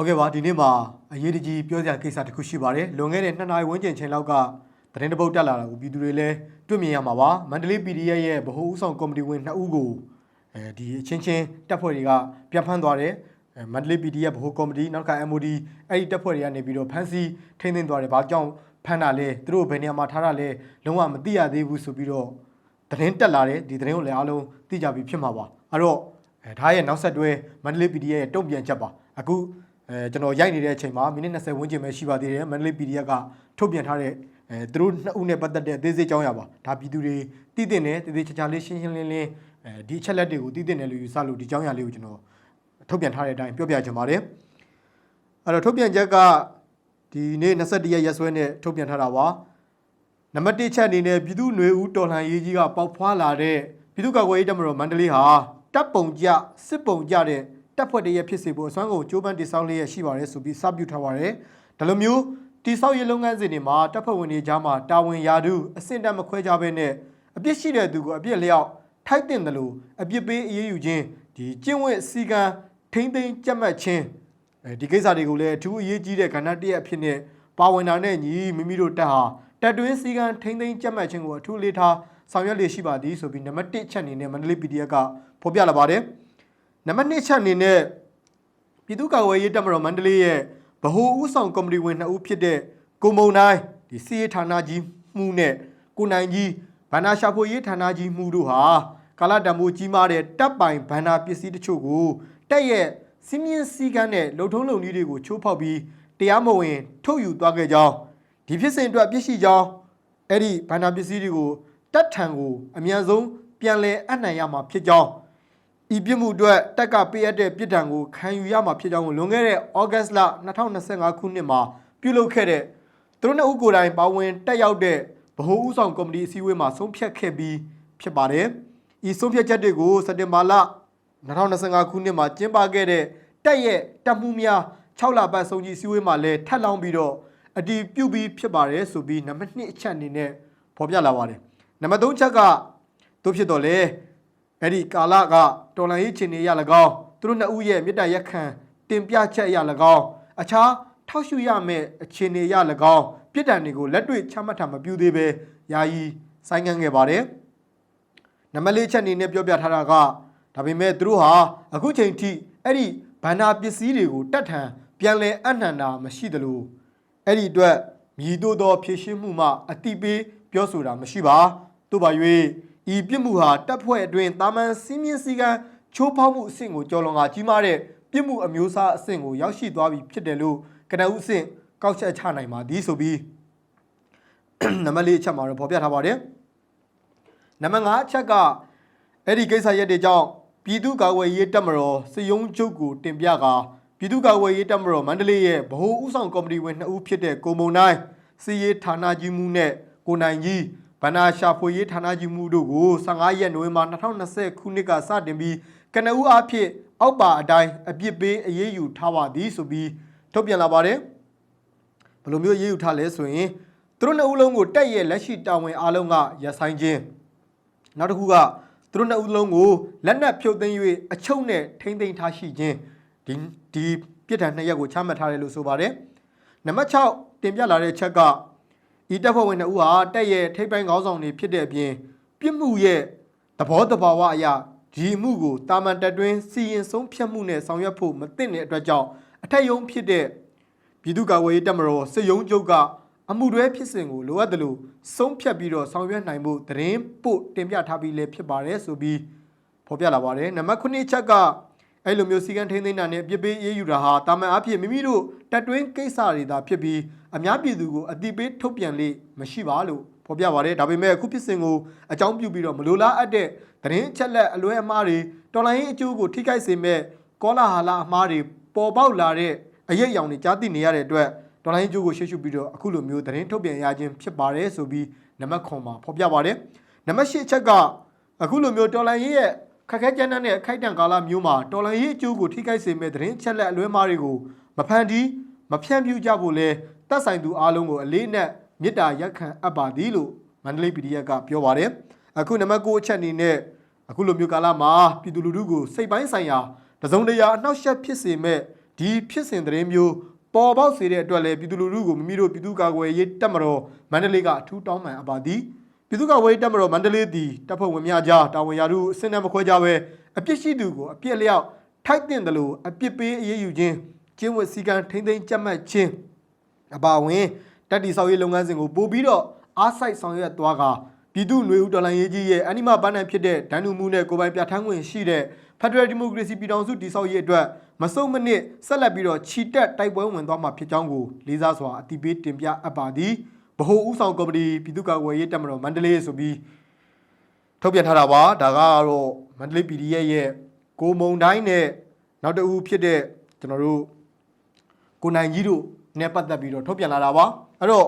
ဟုတ်ကဲ့ပါဒီနေ့မှာအရေးတကြီးပြောစရာကိစ္စတစ်ခုရှိပါတယ်လွန်ခဲ့တဲ့2နာရီဝန်းကျင်ချိန်လောက်ကသတင်းတပုတ်တက်လာတာကိုပြည်သူတွေလည်းတွေ့မြင်ရမှာပါမန္တလေး PDF ရဲ့ဗဟိုဥဆောင်ကော်မတီဝင်2ဦးကိုအဲဒီအချင်းချင်းတပ်ဖွဲ့တွေကပြန်ဖမ်းသွားတယ်အဲမန္တလေး PDF ဗဟိုကော်မတီနောက်က MOD အဲ့ဒီတပ်ဖွဲ့တွေကနေပြီးတော့ဖမ်းဆီးထိန်းသိမ်းသွားတယ်ဘာကြောင့်ဖမ်းတာလဲသူတို့ဘယ်နေရာမှာထားတာလဲလုံးဝမသိရသေးဘူးဆိုပြီးတော့သတင်းတက်လာတယ်ဒီသတင်းကိုလည်းအားလုံးသိကြပြီဖြစ်မှာပါအဲ့တော့အဲဒါရဲ့နောက်ဆက်တွဲမန္တလေး PDF ရဲ့တုံ့ပြန်ချက်ပါအခု အဲကျွန်တော်ရိုက်နေတဲ့အချိန်မှာမိနစ်20ဝန်းကျင်ပဲရှိပါသေးတယ်မန္တလေး PDF ကထုတ်ပြန်ထားတဲ့အဲသူတို့နှစ်ဦးနဲ့ပတ်သက်တဲ့အသေးစိတ်ကြောင်းရပါဒါပြည်သူတွေတည်တင်တယ်တည်တည်ချာချာလေးရှင်းရှင်းလင်းလင်းအဲဒီအချက်လက်တွေကိုတည်တင်တယ်လို့ယူဆလို့ဒီကြောင်းရလေးကိုကျွန်တော်ထုတ်ပြန်ထားတဲ့အတိုင်းပြောပြချင်ပါတယ်အဲ့တော့ထုတ်ပြန်ချက်ကဒီနေ့21ရက်ရက်စွဲနဲ့ထုတ်ပြန်ထားတာပါနံပါတ်1ချက်အနေနဲ့ပြည်သူ့ຫນွေဦးတော်လှန်ရေးကြီးကပေါက်ဖွာလာတဲ့ပြည်သူ့ကာကွယ်ရေးတပ်မတော်မန္တလေးဟာတပ်ပုံကြစစ်ပုံကြတဲ့ တပ်ဖွဲ့တည်းရဲ့ဖြစ်စေဖို့အစွမ်းကုန်ကြိုးပမ်းတည်ဆောက်လျက်ရှိပါတယ်ဆိုပြီးစပြုထားပါတယ်။ဒါလိုမျိုးတည်ဆောက်ရေးလုပ်ငန်းစဉ်တွေမှာတပ်ဖွဲ့ဝင်တွေကြားမှာတာဝန်ရာထူးအဆင့်တက်မခွဲကြဘဲနဲ့အပြစ်ရှိတဲ့သူကိုအပြစ်လျောက်ထိုက်တင်တယ်လို့အပြစ်ပေးအရေးယူခြင်းဒီကျင့်ဝတ်စည်းကမ်းထိမ့်သိမ်းကြက်မှတ်ခြင်းအဲဒီကိစ္စတွေကိုလည်းအထူးအရေးကြီးတဲ့ကဏ္ဍတစ်ရပ်အဖြစ်နဲ့ပါဝင်တာနဲ့ညီမိမိတို့တပ်ဟာတပ်တွင်းစည်းကမ်းထိမ့်သိမ်းကြက်မှတ်ခြင်းကိုအထူးလေးထားဆောင်ရွက်လေရှိပါသည်ဆိုပြီးနံပါတ်1ချက်အနေနဲ့မန္တလေး PDF ကဖော်ပြလာပါတယ်။ နံပါတ်2ချက်အနေနဲ့ပြည်သူ့ကာကွယ်ရေးတပ်မတော်မန္တလေးရဲ့ဗဟိုဦးဆောင်ကော်မတီဝင်2ဦးဖြစ်တဲ့ကိုမုံနိုင်ဒီစီရေးဌာနကြီးမှုနဲ့ကိုနိုင်ကြီးဗန္နာရှာဖွေရေးဌာနကြီးမှုတို့ဟာကာလတံမိုးကြီးမားတဲ့တပ်ပိုင်ဗန္နာပစ္စည်းတချို့ကိုတက်ရဲ့စီးမြင့်စည်းကမ်းနဲ့လုံထုံးလုံနည်းတွေကိုချိုးဖောက်ပြီးတရားမဝင် ထုတ်ယူသွားခဲ့ကြောင်းဒီဖြစ်စဉ်အတွက်ပြစ်ရှိကြောင်းအဲ့ဒီဗန္နာပစ္စည်းတွေကိုတပ်ထံကိုအမြန်ဆုံးပြန်လည်အနှံ့ရမှာဖြစ်ကြောင်း ဤပြစ်မှုအတွက်တက်ကပေးအပ်တဲ့ပြစ်ဒဏ်ကိုခံယူရမှာဖြစ်ကြောင်းကိုလွန်ခဲ့တဲ့ဩဂတ်စ်လ2025ခုနှစ်မှာပြုလုပ်ခဲ့တဲ့သူတို့နှစ်ဦးကိုယ်တိုင်ပါဝင်တက်ရောက်တဲ့ဗဟိုဦးဆောင်ကော်မတီအစည်းအဝေးမှာဆုံးဖြတ်ခဲ့ပြီးဖြစ်ပါတယ်။ဤဆုံးဖြတ်ချက်တွေကိုစက်တင်ဘာလ2025ခုနှစ်မှာကျင်းပခဲ့တဲ့တက်ရဲ့တပ်မှုများ6လပတ်ဆုံးကြီးအစည်းအဝေးမှာလည်းထပ်လောင်းပြီးတော့အတီးပြုတ်ပြီးဖြစ်ပါတယ်ဆိုပြီးနံပါတ်2အချက်အနေနဲ့ဖော်ပြလာပါတယ်။နံပါတ်3ချက်ကတို့ဖြစ်တော့လေအဲ့ဒီကာလက တော်လန်ရေးချင်းနေရ၎င်းသူတို့နှစ်ဦးရဲ့မေတ္တာရက်ခံတင်ပြချက်ရ၎င်းအခြားထောက်ရှုရမယ့်အခြေအနေရ၎င်းပြစ်ဒဏ်တွေကိုလက်တွေ့ချမှတ်တာမပြုသေးပဲယာယီဆိုင်းငံ့ခဲ့ပါတယ်နံပါတ်၄ချက်အနေနဲ့ပြောပြထားတာကဒါပေမဲ့သူတို့ဟာအခုချိန်ထိအဲ့ဒီဘန္နာပစ္စည်းတွေကိုတတ်ထန်ပြန်လည်အနှံတာမရှိသလိုအဲ့ဒီအတွက်မြည်တို့သောဖြည့်ရှင်းမှုမှအတိပေးပြောဆိုတာမရှိပါတို့ပါ၍ ဤပြစ်မှုဟာတပ်ဖွဲ့အတွင်းတာမန်စီးမြင့်စည်းကမ်းချိုးဖောက်မှုအဆင့်ကိုကျော်လွန်ကကြီးမားတဲ့ပြစ်မှုအမျိုးအစားအဆင့်ကိုရောက်ရှိသွားပြီဖြစ်တယ်လို့ကနအုပ်အဆင့်ကောက်ချက်ချနိုင်ပါသည်ဆိုပြီးနံပါတ်၄အချက်မှာတော့ဖော်ပြထားပါတယ်နံပါတ်5အချက်ကအဲ့ဒီကိစ္စရက်တွေကြောင့်ပြည်သူ့ကာကွယ်ရေးတပ်မတော်စယုံချုပ်ကိုတင်ပြကာပြည်သူ့ကာကွယ်ရေးတပ်မတော်မန္တလေးရဲ့ဗဟိုဥဆောင်ကော်မတီဝင်2ဦးဖြစ်တဲ့ကိုမုံနိုင်စီရေးဌာနကြီးမှုနဲ့ကိုနိုင်ကြီး ဗန္နာရှာဖွေရေးဌာနကြီးမှုတို့ကို15ရက်နိုဝင်ဘာ2020ခုနှစ်ကစတင်ပြီးကနဦးအားဖြင့်အောက်ပါအတိုင်းအပြစ်ပေးအရေးယူထားပါသည်ဆိုပြီးထုတ်ပြန်လာပါတယ်ဘယ်လိုမျိုးအရေးယူထားလဲဆိုရင်သူတို့နှစ်ဦးလုံးကိုတက်ရဲ့လက်ရှိတာဝန်အားလုံးကရဆိုင်ခြင်းနောက်တစ်ခုကသူတို့နှစ်ဦးလုံးကိုလက်နက်ဖြုတ်သိမ်း၍အချုပ်နဲ့ထိမ့်သိမ်းထားရှိခြင်းဒီဒီပြစ်ဒဏ်နှစ်ရက်ကိုချမှတ်ထားတယ်လို့ဆိုပါတယ်နံပါတ်6တင်ပြလာတဲ့ချက်က ဤတပ်ဖွဲ့ဝင်2ဦးဟာတက်ရဲ့ထိပ်ပိုင်းခေါင်းဆောင်တွေဖြစ်တဲ့အပြင်ပြစ်မှုရဲ့သဘောတဘာဝအရာဒီမှုကိုတာမန်တက်တွင်းစီရင်ဆုံးဖြတ်မှုနဲ့ဆောင်ရွက်ဖို့မသင့်တဲ့အတွက်ကြောင့်အထက်ယုံဖြစ်တဲ့ပြည်သူ့ကာကွယ်ရေးတပ်မတော်စစ်ယုံချုပ်ကအမှုတွဲဖြစ်စဉ်ကိုလိုအပ်တယ်လို့ဆုံးဖြတ်ပြီးတော့ဆောင်ရွက်နိုင်ဖို့သတင်းပို့တင်ပြထားပြီးလည်းဖြစ်ပါတယ်ဆိုပြီးဖော်ပြလာပါတယ်နံပါတ်9ချက်က အဲ့လိုမျိုးစီကံထိန်းသိမ်းတာနဲ့ပြစ်ပေးအေးယူတာဟာတာမန်အဖြစ်မိမိတို့တက်တွင်းကိစ္စတွေသာဖြစ်ပြီးအများပြည်သူကိုအတိပေးထုတ်ပြန်လေမရှိပါလို့ဖော်ပြပါတယ်ဒါပေမဲ့အခုဖြစ်စဉ်ကိုအကြောင်းပြုပြီးတော့မလိုလားအပ်တဲ့သတင်းအချက်လက်အလွဲအမှားတွေတော်လိုင်းရေးအကျိုးကိုထိခိုက်စေမဲ့ကောလာဟာလာအမှားတွေပေါ်ပေါက်လာတဲ့အရေးအယောင်တွေကြားသိနေရတဲ့အတွက်တော်လိုင်းရေးအကျိုးကိုရှေ့ရှုပြီးတော့အခုလိုမျိုးသတင်းထုတ်ပြန်ရခြင်းဖြစ်ပါတယ်ဆိုပြီးနံပါတ်9မှာဖော်ပြပါတယ်နံပါတ်10ချက်ကအခုလိုမျိုးတော်လိုင်းရေးရဲ့ ခက်ခဲကြမ်းတမ်းတဲ့အခိုက်အတန့်ကာလမျိုးမှာတော်လန်ရေးအကျိုးကိုထိခိုက်စေမဲ့သတင်းချက်လက်အလွဲမားတွေကိုမဖန်တီးမဖြန့်ဖြူးကြဖို့လဲတပ်ဆိုင်သူအားလုံးကိုအလေးနက်မေတ္တာရက်ခံအပ်ပါသည်လို့မန္တလေး PDF ကပြောပါတယ်အခုနံပါတ်9အချက်အနေနဲ့အခုလိုမျိုးကာလမှာပြည်သူလူထုကိုစိတ်ပိုင်းဆိုင်ရာတစုံတရာအနှောက်အယှက်ဖြစ်စေမဲ့ဒီဒီဖြစ်စဉ်သတင်းမျိုးပေါ်ပေါက်စေတဲ့အတွက်လည်းပြည်သူလူထုကိုမိမိတို့ပြည်သူ့ကာကွယ်ရေးတပ်မတော်မန္တလေးကအထူးတောင်းပန်အပ်ပါသည် ပြည်သူ့ကာကွယ်ရေးတပ်မတော်မန္တလေးသည်တပ်ဖွဲ့ဝင်များကြားတာဝန်ရာထူးအစင်းနဲ့မခွဲကြဘဲအပြစ်ရှိသူကိုအပြစ်လျောက်ထိုက်တင်တယ်လို့အပြစ်ပေးအရေးယူခြင်းကျင်းဝတ်စည်းကမ်းထိမ့်သိမ်းကြက်မှတ်ခြင်းအပါအဝင်တက်တီဆောက်ရေးလုပ်ငန်းစဉ်ကိုပို့ပြီးတော့အားစိုက်ဆောင်ရွက်သွားကပြည်သူ့ຫນွေဦးတော်လှန်ရေးကြီးရဲ့အနိမပန်းနိုင်ဖြစ်တဲ့ဒဏ်တူမှုနဲ့ကိုယ်ပိုင်ပြဋ္ဌာန်းခွင့်ရှိတဲ့ Federal Democracy ပြည်ထောင်စုတည်ဆောက်ရေးအတွက်မစုံမနစ်ဆက်လက်ပြီးတော့ခြိတက်တိုက်ပွဲဝင်သွားမှာဖြစ်ကြောင်းကိုလေးစားစွာအတိပေးတင်ပြအပ်ပါသည် ဗဟိုဥဆောင်ကော်မတီပြည်သူ့ကာကွယ်ရေးတပ်မတော်မန္တလေးဆိုပြီးထုတ်ပြန်ထားတာပါဒါကတော့မန္တလေး PDF ရဲ့ကိုမုံတိုင်းနဲ့နောက်တစ်ဦးဖြစ်တဲ့ကျွန်တော်တို့ကိုနိုင်ကြီးတို့နဲ့ပတ်သက်ပြီးတော့ထုတ်ပြန်လာတာပါအဲ့တော့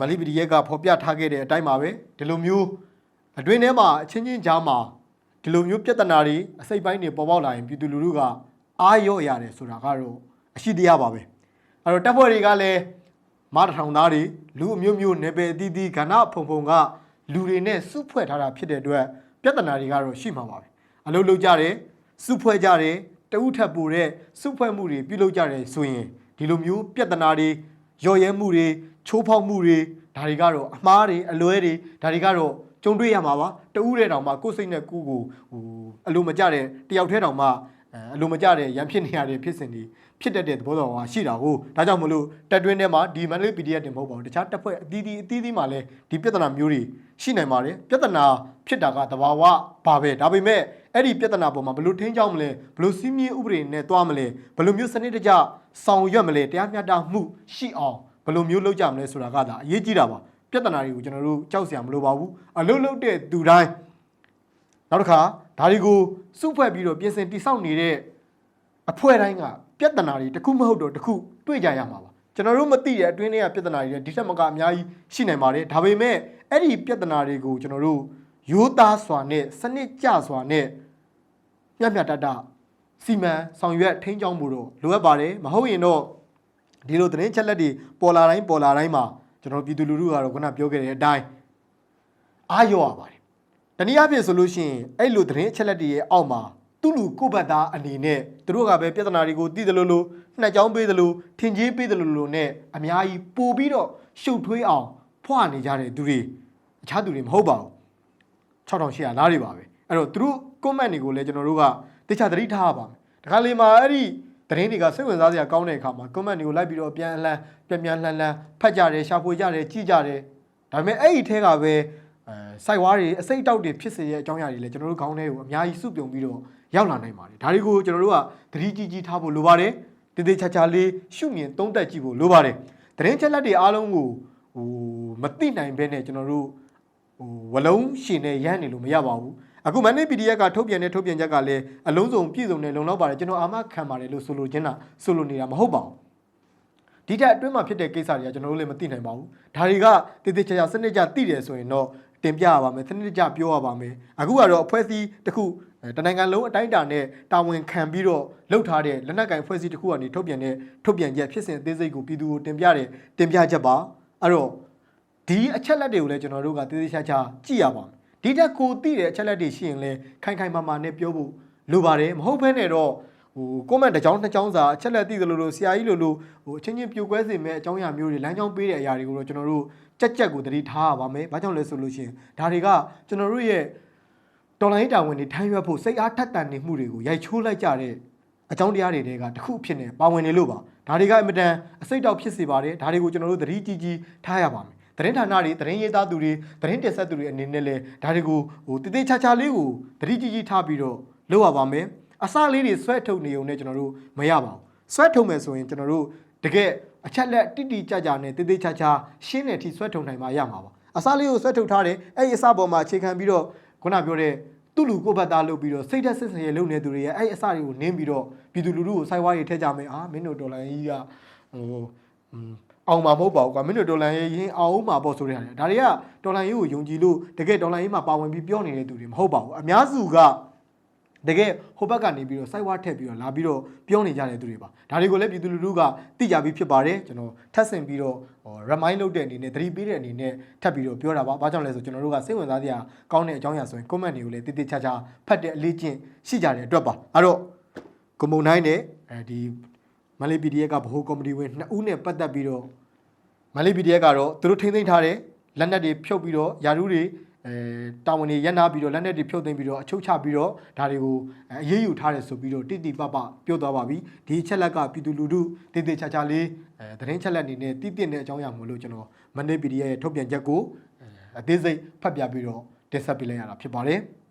မလီပီဒီရဲ့ကဖော်ပြထားခဲ့တဲ့အတိုင်းပါပဲဒီလိုမျိုးအတွင်းထဲမှာအချင်းချင်းကြားမှာဒီလိုမျိုးပြဿနာတွေအစိတ်ပိုင်းတွေပေါ်ပေါက်လာရင်ပြည်သူလူထုကအာရော့ရတယ်ဆိုတာကတော့အရှိတရားပါပဲအဲ့တော့တပ်ဖွဲ့တွေကလည်း မတထောင်သားတွေလူအမျိုးမျိုးနေပယ်အသီးသီးခဏဖုံဖုံကလူတွေနဲ့စုဖွဲ့ထားတာဖြစ်တဲ့အတွက်ပြဿနာတွေကတော့ရှိမှာပါပဲအလုပ်လုပ်ကြတယ်စုဖွဲ့ကြတယ်တဦးထပ်ပိုတဲ့စုဖွဲ့မှုတွေပြုလုပ်ကြတယ်ဆိုရင်ဒီလိုမျိုးပြဿနာတွေရော်ရဲမှုတွေချိုးဖောက်မှုတွေဒါတွေကတော့အမားတွေအလွဲတွေဒါတွေကတော့ကြုံတွေ့ရမှာပါတဦးတဲ့တောင်မှကိုယ်စိတ်နဲ့ကိုယ်ကိုဟိုအလိုမကျတဲ့တယောက်တည်းတောင်မှအဲအလိုမကျတဲ့ရန်ဖြစ်နေရတဲ့ဖြစ်စဉ်တွေ ဖြစ်တတ်တဲ့သဘောတော်ကရှိတာကိုဒါကြောင့်မလို့တက်တွင်းထဲမှာဒီမန္တလေး PDF တင်မဟုတ်ပါဘူးတခြားတပ်ဖွဲ့အသီးသီးအသီးသီးမှာလည်းဒီပြဿနာမျိုးတွေရှိနိုင်ပါတယ်ပြဿနာဖြစ်တာကတဘာဝပါပဲဒါပေမဲ့အဲ့ဒီပြဿနာပေါ်မှာဘယ်လိုထိန်းချောင်းမလဲဘယ်လိုစီးမြင်ဥပဒေနဲ့တွားမလဲဘယ်လိုမျိုးစနစ်တကျဆောင်ရွက်မလဲတရားမျှတမှုရှိအောင်ဘယ်လိုမျိုးလုပ်ကြမလဲဆိုတာကဒါအရေးကြီးတာပါပြဿနာတွေကိုကျွန်တော်တို့ကြောက်စရာမလိုပါဘူးအလုပ်လုပ်တဲ့သူတိုင်းနောက်တစ်ခါဒါတွေကိုစုဖွဲ့ပြီးတော့ပြင်ဆင်တိစောက်နေတဲ့ အဖွဲ့တိုင်းကပြဿနာတွေတစ်ခုမဟုတ်တော့တစ်ခုတွေ့ကြရမှာပါကျွန်တော်တို့မသိတဲ့အတွင်းထဲကပြဿနာတွေလည်းဒီထက်မကအများကြီးရှိနိုင်ပါတယ်ဒါပေမဲ့အဲ့ဒီပြဿနာတွေကိုကျွန်တော်တို့ရိုးသားစွာနဲ့စနစ်ကျစွာနဲ့မျှမျှတတစီမံဆောင်ရွက်ထိန်းကျောင်းမှုတော့လိုအပ်ပါတယ်မဟုတ်ရင်တော့ဒီလိုသတင်းချက်လက်တွေပေါ်လာတိုင်းပေါ်လာတိုင်းမှာကျွန်တော်တို့ပြည်သူလူထုကတော့ခုနပြောခဲ့တဲ့အတိုင်းအာရောရပါတယ်တနည်းအားဖြင့်ဆိုလို့ရှိရင်အဲ့လိုသတင်းချက်လက်တွေရဲ့အောက်မှာ သူ့လူကိုယ့်ဘက်သားအနေနဲ့သူတို့ကပဲပြဿနာတွေကိုသိတယ်လို့လို့နှက်ကြောင်းပေးတယ်လို့ထင်ကြီးပေးတယ်လို့လို့နဲ့အများကြီးပို့ပြီးတော့ရှုပ်ထွေးအောင်ဖွာနေကြတဲ့သူတွေအခြားသူတွေမဟုတ်ပါဘူး6800လားတွေပါပဲအဲ့တော့သူတို့ comment တွေကိုလည်းကျွန်တော်တို့ကတခြားသတိထားရပါမယ်တခါလေမှာအဲ့ဒီသတင်းတွေကစိတ်ဝင်စားစရာကောင်းတဲ့အခါမှာ comment တွေကိုလိုက်ပြီးတော့ပြန်အလှန်ပြန်ပြန်လှန်လှန်ဖတ်ကြတယ်ရှာဖွေကြတယ်ကြည့်ကြတယ်ဒါပေမဲ့အဲ့ဒီထဲကပဲအဲစိုက်ဝါးတွေအစိတ်အတောက်တွေဖြစ်စေတဲ့အကြောင်းအရာတွေလည်းကျွန်တော်တို့ခေါင်းထဲကိုအများကြီးစုပြုံပြီးတော့ ရောက်လာနိုင်ပါတယ်ဒါတွေကိုကျွန်တော်တို့ကသတိကြီးကြီးထားဖို့လိုပါတယ်တည်တည်ချာချာလေးရှုမြင်သုံးသပ်ကြည့်ဖို့လိုပါတယ်သတင်းချက်လက်တွေအားလုံးကိုဟိုမသိနိုင်ဘဲနဲ့ကျွန်တော်တို့ဟိုဝလုံးရှင်နဲ့ရမ်းနေလို့မရပါဘူးအခုမန္တလေး PDF ကထုတ်ပြန်တဲ့ထုတ်ပြန်ချက်ကလည်းအလုံးစုံပြည့်စုံတဲ့လုံလောက်ပါတယ်ကျွန်တော်အာမခံပါတယ်လို့ဆိုလိုချင်တာဆိုလိုနေတာမဟုတ်ပါဘူးဒီထက်အတွင်းမှာဖြစ်တဲ့ကိစ္စတွေကကျွန်တော်တို့လည်းမသိနိုင်ပါဘူးဒါတွေကတည်တည်ချာချာစနစ်ကြသိတယ်ဆိုရင်တော့တင်ပြရပါမယ်စနစ်ကြပြောရပါမယ်အခုကတော့အဖွဲ့အစည်းတစ်ခုအဲ တနိုင်ငံလုံးအတိုင်းအတာနဲ့တာဝန်ခံပြီးတော့လှုပ်ထားတဲ့လက်နက်ကင်အဖွဲ့အစည်းတစ်ခုကနေထုတ်ပြန်တဲ့ထုတ်ပြန်ချက်ဖြစ်စဉ်အသေးစိတ်ကိုပြည်သူကိုတင်ပြတဲ့တင်ပြချက်ပါအဲ့တော့ဒီအချက်လက်တွေကိုလည်းကျွန်တော်တို့ကသေသေးချာချာကြည့်ရပါမယ်ဒီတက်ကိုသိတဲ့အချက်လက်တွေရှိရင်လည်းခိုင်ခိုင်မာမာနဲ့ပြောဖို့လိုပါတယ်မဟုတ်ဘဲနဲ့တော့ဟိုကွန်မန့်တစ်ကြောင်းနှစ်ကြောင်းစာအချက်လက်သိတယ်လို့လို့ဆရာကြီးလို့လို့ဟိုအချင်းချင်းပြိုကွဲစေမဲ့အကြောင်းအရာမျိုးတွေလမ်းကြောင်းပေးတဲ့အရာတွေကိုတော့ကျွန်တော်တို့ကြက်ကြက်ကိုသတိထားရပါမယ်ဘာကြောင့်လဲဆိုလို့ရှိရင်ဒါတွေကကျွန်တော်တို့ရဲ့ တော်လိုင်းတာဝန်တွေထမ်းရွက်ဖို့စိတ်အားထက်သန်နေမှုတွေကိုရိုက်ချိုးလိုက်ကြတဲ့အကြောင်းတရားတွေတဲကတစ်ခုအဖြစ်နဲ့ပါဝင်နေလို့ပါဒါတွေကအင်မတန်အစိတ်တောက်ဖြစ်စေပါတယ်ဒါတွေကိုကျွန်တော်တို့သတိကြီးကြီးထားရပါမယ်သတင်းဌာနတွေသတင်းရေးသားသူတွေသတင်းတင်ဆက်သူတွေအနေနဲ့လည်းဒါတွေကိုဟိုတည်တည်ချာချာလေးကိုသတိကြီးကြီးထားပြီးတော့လုပ်ရပါမယ်အစလေးတွေဆွဲထုတ်နေုံနဲ့ကျွန်တော်တို့မရပါဘူးဆွဲထုတ်မယ်ဆိုရင်ကျွန်တော်တို့တကယ်အချက်လက်တိတိကျကျနဲ့တည်တည်ချာချာရှင်းတဲ့အထိဆွဲထုတ်နိုင်မှရမှာပါအစလေးကိုဆွဲထုတ်ထားတယ်အဲ့ဒီအစပေါ်မှာအခြေခံပြီးတော့ ခုနပြောတဲ့သူ့လူကိုယ့်ဘက်သားလုပ်ပြီးတော့စိတ်သက်စစ်စရလုပ်နေသူတွေရဲ့အဲ့ဒီအစတွေကိုနင်းပြီးတော့ပြည်သူလူထုကိုစိုက်ဝါးရထည့်ကြမယ်အာမင်းတို့ဒေါ်လာကြီးကဟိုအောင်မှာမဟုတ်ပါဘူးကွာမင်းတို့ဒေါ်လာရေးရင်အောင်မှာပေါ့ဆိုတဲ့ဟာတွေဒါတွေကဒေါ်လာရေးကိုယုံကြည်လို့တကယ်ဒေါ်လာရေးမှာပါဝင်ပြီးပြောနေတဲ့သူတွေမဟုတ်ပါဘူးအများစုက တကယ်ဟိုဘက်ကနေပြီးတော့စိုက်ဝါထက်ပြီးတော့လာပြီးတော့ပြောနေကြတဲ့သူတွေပါဒါတွေကိုလည်းပြည်သူလူထုကသိကြပြီးဖြစ်ပါတယ်ကျွန်တော်ထပ်ဆင်ပြီးတော့ဟို remind လုပ်တဲ့အနေနဲ့သတိပေးတဲ့အနေနဲ့ထပ်ပြီးတော့ပြောတာပါဘာကြောင့်လဲဆိုကျွန်တော်တို့ကစိတ်ဝင်စားစရာကောင်းတဲ့အကြောင်းအရာဆိုရင် comment တွေကိုလည်းတိတိကျကျဖတ်တဲ့အလေးချင်းရှိကြတဲ့အတွက်ပါအဲ့တော့ကွန်မုန်တိုင်းနဲ့အဲဒီမန္တလေး PDF ကဗဟိုကော်မတီဝင်2ဦးနဲ့ပတ်သက်ပြီးတော့မန္တလေး PDF ကတော့သူတို့ထိမ့်သိမ်းထားတဲ့လက်နက်တွေဖြုတ်ပြီးတော့ယာရုတွေ အဲတာဝန်တွေရပ်နာပြီးတော့လက်နက်တွေဖြုတ်သိမ်းပြီးတော့အချုပ်ချပြီးတော့ဒါတွေကိုအဲအရေးယူထားတယ်ဆိုပြီးတော့တိတိပပပြောသွားပါပြီဒီအချက်လက်ကပြည်သူလူထုတိတိချာချာလေးအဲသတင်းချက်လက်အနေနဲ့တိတိတဲ့အကြောင်းအရာမလို့ကျွန်တော်မန္တလေး PDF ရဲ့ထုတ်ပြန်ချက်ကိုအဲအသေးစိတ်ဖတ်ပြပြီးတော့တင်ဆက်ပေးလိုက်ရတာဖြစ်ပါတယ်။